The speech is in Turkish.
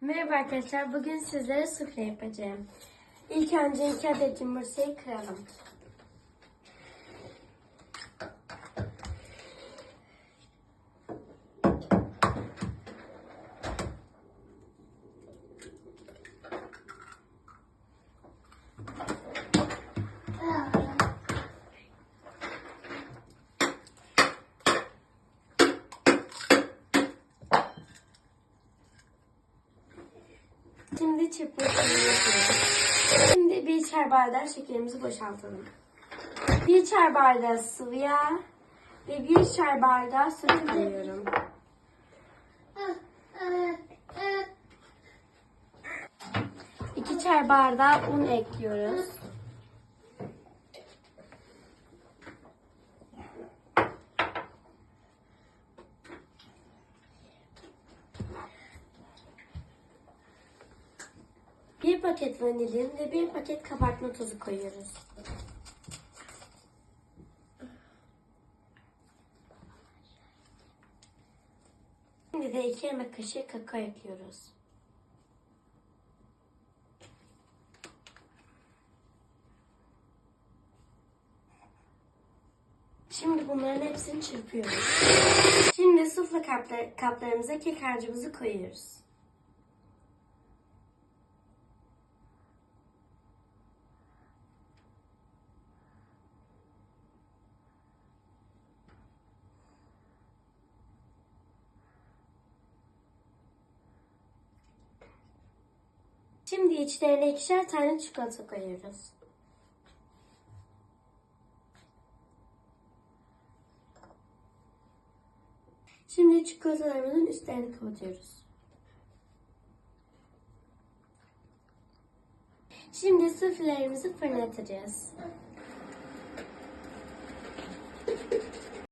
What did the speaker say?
Merhaba arkadaşlar. Bugün sizlere sufle yapacağım. İlk önce iki adet yumurtayı kıralım. Şimdi çırpmasını yapıyoruz. Şimdi bir çay bardağı şekerimizi boşaltalım. Bir çay bardağı sıvı yağ ve bir çay bardağı süt koyuyorum. İki çay bardağı un ekliyoruz. Bir paket vanilin ve bir paket kabartma tozu koyuyoruz. Şimdi de iki yemek kaşığı kakao ekliyoruz. Şimdi bunların hepsini çırpıyoruz. Şimdi sufle kaplar, kaplarımıza kek harcımızı koyuyoruz. Şimdi içlerine ikişer tane çikolata koyuyoruz. Şimdi çikolatalarımızın üstlerini kapatıyoruz. Şimdi suflelerimizi fırına atacağız.